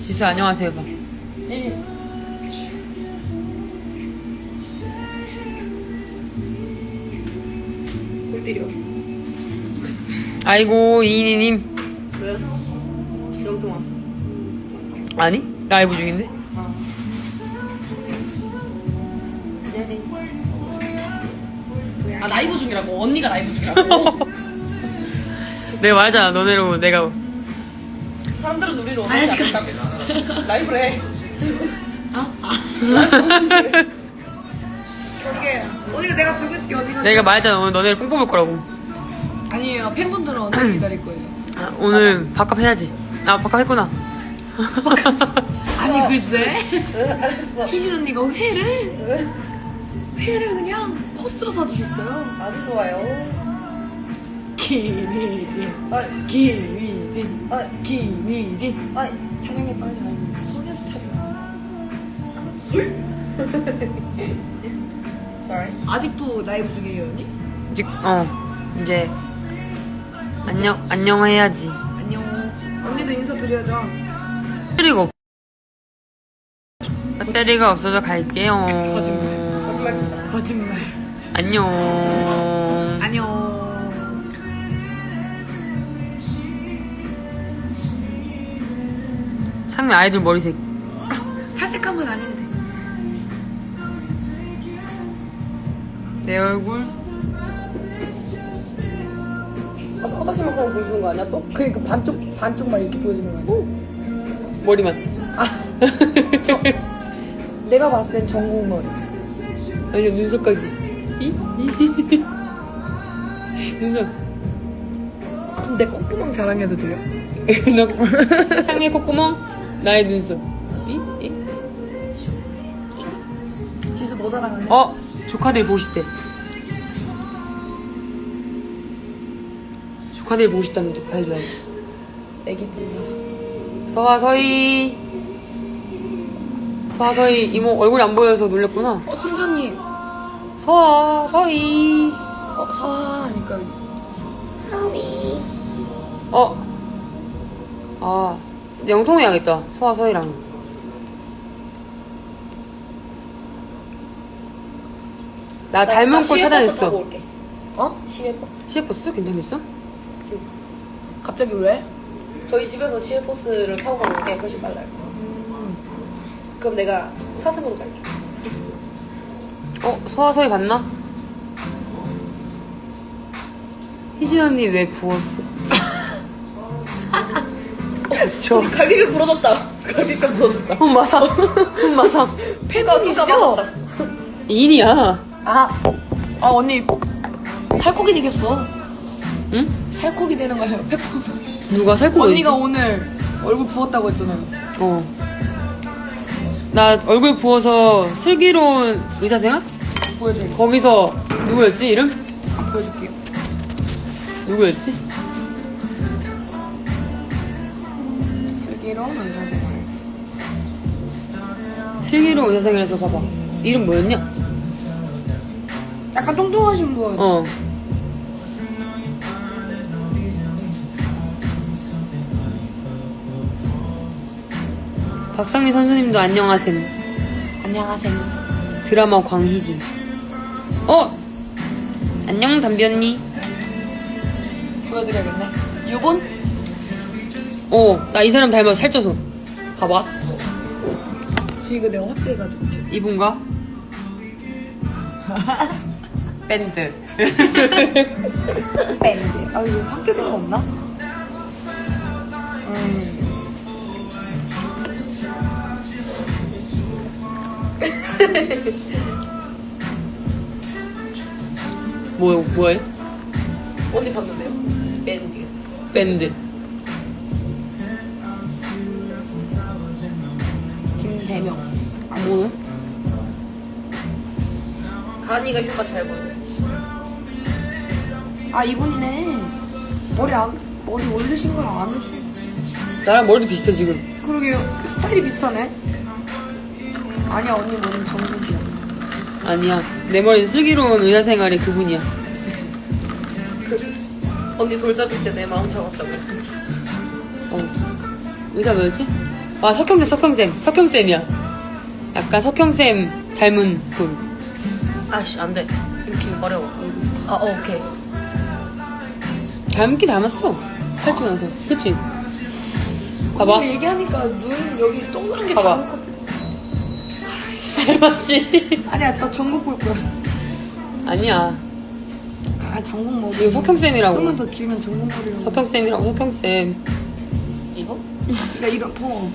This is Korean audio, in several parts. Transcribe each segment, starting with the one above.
지수 안녕하세요 봐. 네. 때려. 아이고 이인이님 왜? 영통 왔어. 아니 라이브 중인데. 아 라이브 중이라고 언니가 라이브 중이라고. 내가 말했잖아 너네로 내가 사람들은 우리를 원하지 않는다고. 라이브를 해. 이게 언니가 내가 들고 있을게 언니가 내가 말했잖아 오늘 너네를 뽕 뽑을 거라고. 아니에요 팬분들은 언니 기다릴 거예요 아, 오늘 밥값 해야지. 아 밥값 했구나. 아니 글쎄 알았어. 희진 언니가 회를 회를 그냥 코스로 사주셨어요 아주 좋아요. 김희진 아, 김희진 아, 김희진 아, 찬영이 빨리 성엽 차려 sorry. 아직도 라이브 중이에요 언니? 이제 어 이제 안녕 안녕 해야지. 안녕 언니도 인사드려야죠 배터리가 없. 배터리가 없어서 갈게요. 거짓말. 거짓말 안녕. 안녕 상미 아이돌 머리색. 탈색한 건 아닌데 내 얼굴. 아, 코다시만큼 보여주는 거 아니야 또? 그러니까 반쪽 반쪽만 이렇게 보여주는 거 아니야? 머리만. 내가 봤을 땐 전국 머리 아니 눈썹까지. 이? 이? 눈썹. 내 콧구멍 자랑해도 돼요? 너 상의 콧구멍, 나의 눈썹. 이? 이? 지수 뭐 자랑할래? 어 조카들 보고 싶대. 조카들 보고 싶다면 또 해줘야지. 애기 찌 서아 서희. 서아 서희 이모 얼굴이 안 보여서 놀랬구나. 어 순전히 서아 서희. 어 서아 하니까 어. 아 영통해야겠다. 서아 서희랑. 나 닮은 꼴 찾아냈어. 올게. 어? 시외버스. 시외버스 괜찮겠어? 갑자기 왜? 저희 집에서 시외버스를 타고 가는 게 훨씬 빨라요. 그럼 내가 사슴으로 갈게. 어, 서아 서희 봤나? 희진 언니 왜 부었어? 저 갈비뼈 부러졌다. 갈비뼈 부러졌다. 흠마상 흠마상 폐가 폐가 맞았다. 인이야 아, 아 언니 살코기 되겠어. 응? 살코기 되는 거예요. 페퍼. 누가 살코기 언니가 있어? 오늘 얼굴 부었다고 했잖아요. 어. 나 얼굴 부어서 슬기로운 의사생활? 보여줄게. 거기서 누구였지 이름? 보여줄게요. 누구였지? 슬기로운 의사생활. 슬기로운 의사생활에서 봐봐 이름 뭐였냐? 약간 뚱뚱하신 분. 어 박상미 선수님도 안녕하셈 안녕하세요. 드라마 광희진 어! 안녕 담비 언니 보여드려야겠네. 요번 어 나 이 사람 닮아서 살쪄서 봐봐 지금 이거 내가 확대해가지고. 이분가? 밴드 밴드. 아 이거 거 없나? 뭐, 뭐해? 언니 봤는데요? 밴드. 밴드 김대명. 아, 뭐야? 가은이가 휴가 잘 보네. 아 이분이네. 머리 안 머리 올리신 거랑 안 오시. 나랑 머리도 비슷해 지금 그러게요. 그 스타일이 비슷하네. 아니야 언니 머리는 정국이야. 아니야 내 머리는 슬기로운 의사 생활의 그분이야 언니 돌잡이 때 내 마음 잡았다고. 어 의사 뭐였지? 아, 석형쌤, 석형쌤. 석형쌤이야. 약간 석형쌤 닮은 돌. 아씨 안 돼. 이렇게 어려워. 아 어, 오케이. 닮긴 닮았어. 살찌고 나서. 그치? 봐봐. 언니 얘기하니까 눈 여기 동그란 게 봐봐. 다른 거. 닮았지? 아니야, 나 전국 볼 거야. 아니야. 아, 전국 뭐. 이거 석형쌤이라고. 좀만 더 길면 전국 머리라고. 석형쌤이라고, 석형쌤. 이거? 그러니까 이런 폼.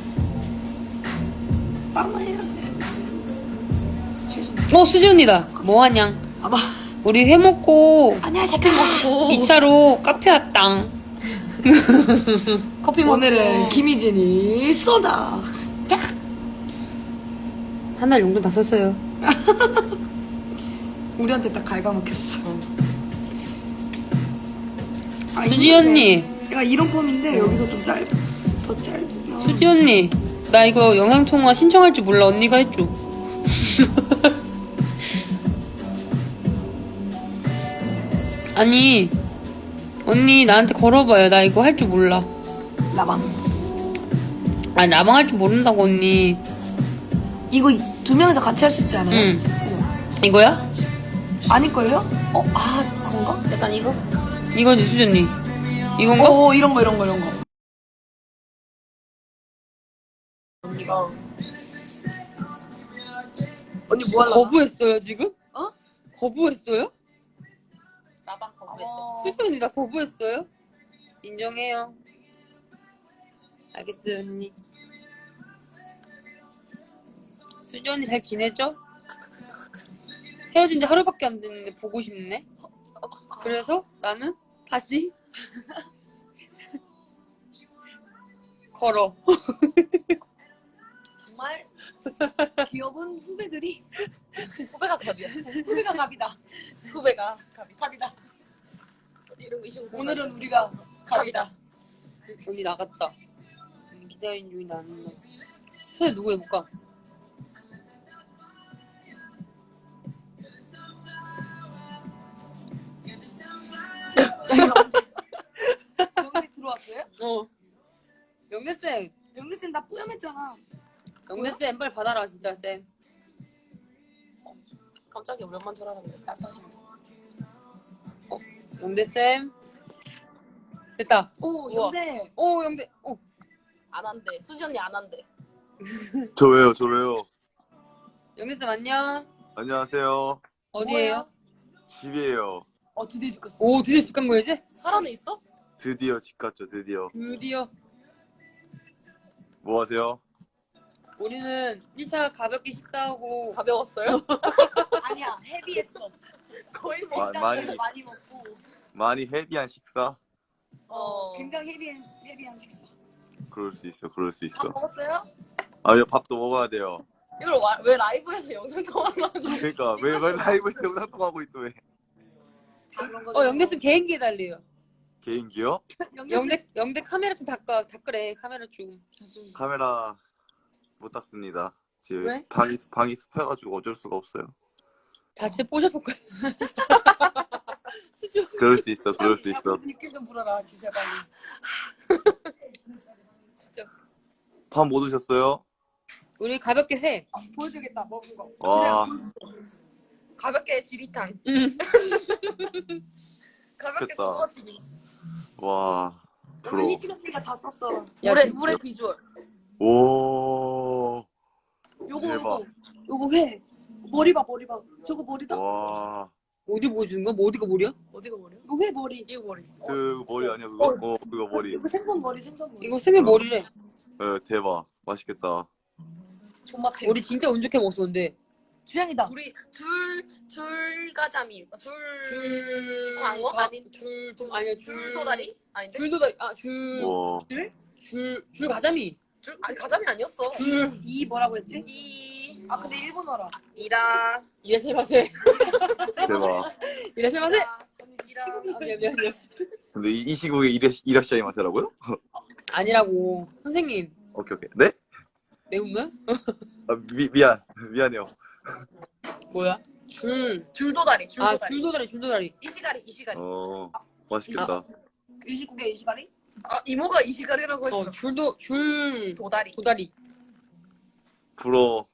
어, 수지 언니다. 뭐하냐? 아마. 우리 회 먹고 안녕하십니까. 2차로 카페 왔당. 커피 먹고. 오늘은 김희진이 쏘다. 한달 용돈 다 썼어요. 우리한테 딱 갉아먹혔어. 아, 수지 언니. 내가 이런 폼인데 여기서 좀 짧, 더 짧. 어. 수지 언니. 나 이거 영상통화 신청할 줄 몰라. 언니가 해줘. 아니, 언니 나한테 걸어봐요. 나 이거 할 줄 몰라. 라방. 아, 나방 할 줄 모른다고, 언니. 이거 두 명이서 같이 할 수 있지 않아요? 응. 이거야? 아닐걸요? 어, 아, 건가? 약간 이거? 이거지, 수지 언니. 이건가? 어, 이런 거, 이런 거, 이런 거. 언니가 언니 뭐 하려나? 거부했어요, 지금? 어? 거부했어요? 나방 거부했다. 수지 언니 나 거부했어요? 인정해요. 알겠어요, 언니. 수지 언니 잘 지내죠? 헤어진 지 하루밖에 안 됐는데 보고 싶네? 그래서 나는 다시 걸어. 정말 귀여운 후배들이 후배가 갑이야. 후배가 갑이다. 후배가 갑이. 갑이다. 이러고 이시고 오늘은 우리가 갑이다. 언니 나갔다. 음, 기다리는 중이 나는데. 손에 누구 해볼까? 영대 들어왔어요? 어. 영대쌤. 영대쌤 나 뿌염했잖아. 영대쌤 빨리 받아라 진짜 쌤. 깜짝이야 우리 엄마인 줄 알았는데. 야사심. 영대쌤. 됐다. 오, 우와. 영대. 오 영대. 오. 안 한대. 수지 언니 안 한대. 저 왜요, 저 왜요? 영대쌤 안녕. 안녕하세요. 어디에요? 집이에요. 어, 드디어 죽었어. 오 드디어 집 간 거야 이제? 살아는 있어? 드디어 집 갔죠, 드디어. 드디어. 뭐 하세요? 우리는 1차 가볍게 식사하고 가벼웠어요? 아니야, 헤비했어. 거의 마- 일단 많이, 많이 먹고. 많이 헤비한 식사? 어. 굉장히 헤비한, 헤비한 식사. 그럴 수 있어, 그럴 수밥 있어. 먹었어요? 아니요, 밥도 먹어야 돼요. 이걸 와- 왜 라이브에서 영상 통화를 하지? 그러니까, 왜, 왜 라이브에 영상 통화하고 있어, 왜? 다 그런 거. 어 영대쌤 개인기 해달래요. 개인기요? 영대. 영대 영대 카메라 좀 닦아 닦으래 카메라 좀. 카메라 못 닦습니다. 지금 왜? 방이, 방이 습해가지고 어쩔 수가 없어요. 자체 뽀샤뽀까. 그럴 수 있어, 그럴 수 있어. 느낌 좀 불어라, 진짜 빨리. 진짜. 밥 못 드셨어요? 우리 가볍게 해. 아, 보여주겠다, 먹은 거. 와, 가볍게 지리탕. 응. 가볍게 좋겠다. 소고기니. 와, 오늘 프로. 희진 언니가 다 썼어. 야, 물의. 물의 비주얼. 오, 요거, 대박. 요거. 요거 회. 머리 봐, 머리 봐. 저거 머리다? 와. 어디 보여주는 거야? 뭐 어디가 머리야? 어디가 머리야? 이거 회 머리. 이거 머리. 그 머리 아니야, 그거? 어, 그거 머리. 이거 생선 머리, 생선 머리. 이거 쌤의 머리래. 에, 대박. 맛있겠다. 존맛해. 우리 진짜 운 좋게 먹었었는데. 주량이다. 우리 줄 줄가자미. 줄. 줄 광어? 가- 아니 줄좀 아니야 줄 줄 도다리? 아닌데? 줄도다리 아줄줄 와. 줄, 줄 가자미 줄 아니 가자미 아니었어. 줄 이 뭐라고 했지? 이. 아, 근데 일본어라. 이라. 이라시마세 대박. 이라시마세 이라. 아, 미안 미안 미안 근데 이, 이 시국에 이래, 이라시아이 마세라고요? 아니라고 선생님 오케이, 오케이. 네? 매운거야? 아, 미, 미안. 미안해요. 뭐야? 줄 줄도다리. 아 줄도다리. 줄도다리 줄도다리 이시가리 이시가리. 어, 맛있겠다. 일식국에 일시가리? 아 이모가 이시가리라고 했어. 어, 줄도, 줄, 도다리. 도다리. 부러워.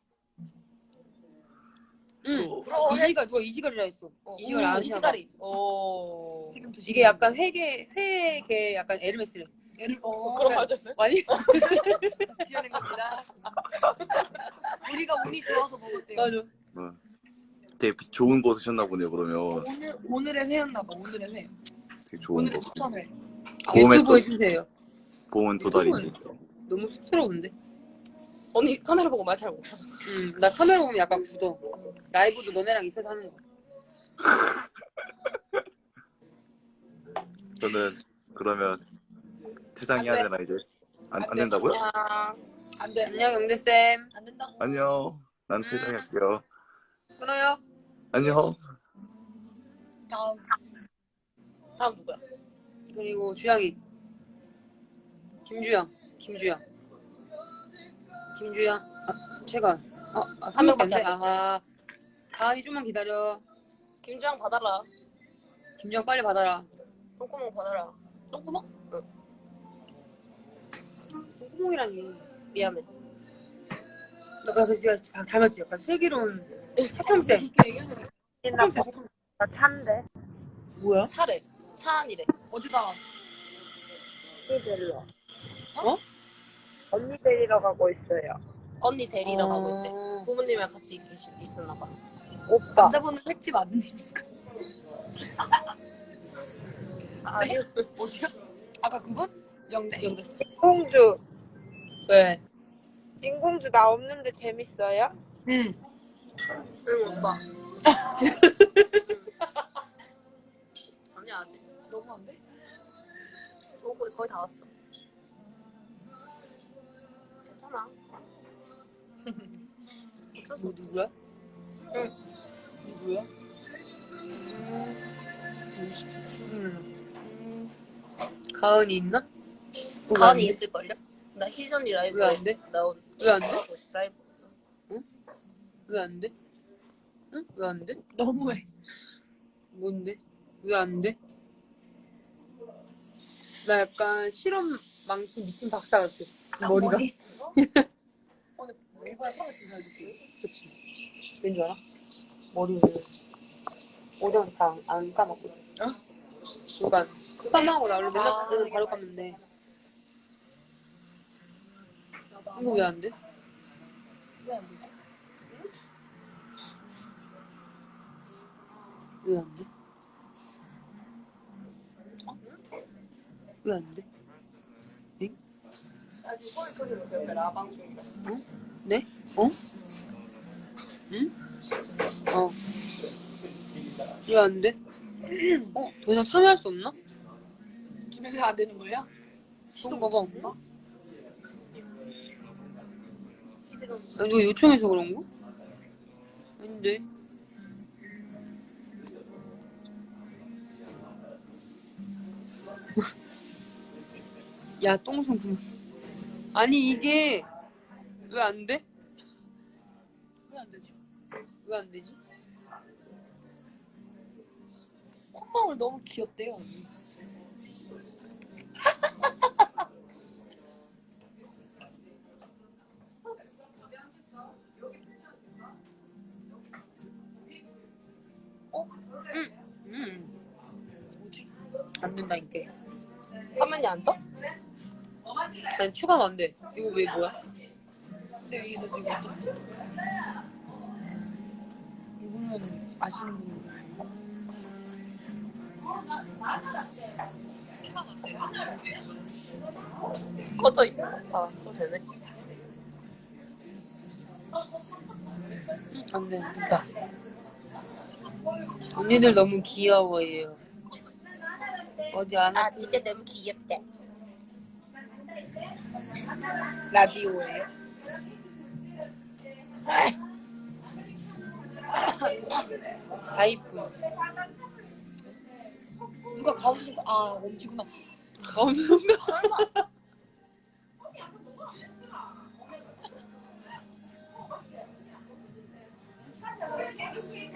응. 부러워. 이시갈, 누가 이시갈이라 했어. 이시갈 안 하시나 봐. 이시가리. 오. 이게 약간 회계, 회계 약간 에르메스래. 어, 그런 거 하셨어요? 아니? 지어낸 겁니다. 우리가 운이 좋아서 먹었대요. 맞아. 어. 되게 좋은 거 드셨나 보네요, 그러면. 오늘 오늘의 회였나 봐. 오늘의 회. 되게 좋은 오늘의 거. 추천회. 봄에 유튜브 또, 해주세요. 봄은 도다리지. 너무 쑥스러운데? 언니 카메라 보고 말 잘 못하잖아. 응. 나 카메라 보면 약간 굳어. 라이브도 너네랑 있어서 하는 거. 저는 그러면 퇴장해야 안 돼. 되나, 이제? 안, 안 안 돼. 된다고요? 안 돼. 안녕, 영대 쌤. 안 된다고. 안녕. 난 퇴장할게요. 끊어요. 안녕. 다음. 다음 누구야? 그리고 주영이. 김주영. 김주영. 김주영. 아, 최건. 아, 아, 한 명밖에 안 돼. 안 아, 가은이 좀만 기다려. 김주영 받아라. 김주영 빨리 받아라. 똥구멍 받아라. 똥구멍? 똥구멍이라니. 미안해. 나 그래서 진짜 닮았지? 약간 슬기로운. 이렇게 얘기하는. 나 찬데. 뭐야? 차래. 차 안이래. 어디다? 언니 데리러. 어? 언니 데리러 가고 있어요. 언니 데리러 가고 있대. 어. 부모님이랑 같이 계시, 있었나 봐. 오빠. 남자분은 횟집 아닙니까? 아니, 어디야? 아까 그분? 영대. 영대스. 진공주. 왜? 진공주 나 없는데 재밌어요? 응. 응, 오빠. 돼? 어, 거의, 거의 다 왔어. 괜찮아. 어쩔 수 없지. 누구야? 응. 누구야? 음. 가은이 있나? 어, 가은이 왜 있을걸요? 나 희전이 라이브 왜안 돼? 나온 왜안 돼? 라이브 왜 안 돼? 응? 왜 안 돼? 너무해. 뭔데? 왜 안 돼? 나 약간 실험 망치 미친 박사 같아. 머리가. 오늘 일본에 사고 지내주지. 그치. 왠줄 알아? 머리를 오전 다안 감았거든. 어? 그러니까 감하고 나 원래 맨날 아. 그러면 바로 감는데 이거 왜 안 돼? 왜 안 되지? 왜 안 돼? 왜 안 돼? 배우면 라방 네? 어? 응? 어. 왜 안 돼? 어? 더 이상 참여할 수 없나? 기능이 안 되는 거야? 그런가 봐. 아니, 누가 요청해서 그런 거? 아닌데. 야, 똥손 그만. 아니, 이게 왜 안 돼? 왜 안 되지? 왜 안 되지? 콧방울 너무 귀엽대요. 언니. 음. 뭐지? 안 된다니까. 화면이 안 떠? 아니, 추가가 안 돼. 이거 왜 뭐야? 근데 이게 너 지금 어떡해? 이분은 아시는 분인데. 꺼져 있 아, 또 되네. 안 돼, 됐다. 언니들 너무 귀여워요. 어디 안 아, 진짜 너무 귀엽대. 라디오예요? 가이프. 누가 거? 아, 엄지구나. 거. 설마.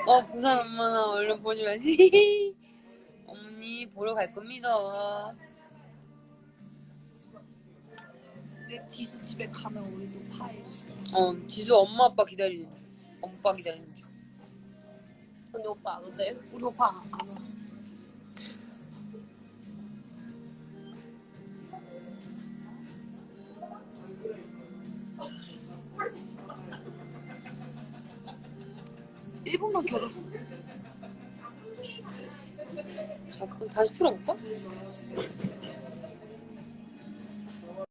어, 부산 엄마나 얼른 보지 마. 어머니, 보러 갈 겁니다. 내 지수 집에 가면 우리도 파야지. 어 지수 엄마 아빠 기다리는 중 엄빠 기다리는 중 근데 오빠 안 온대요? 우리 오빠 안 와. 일분만 겨뤄. 잠깐 다시 틀어볼까?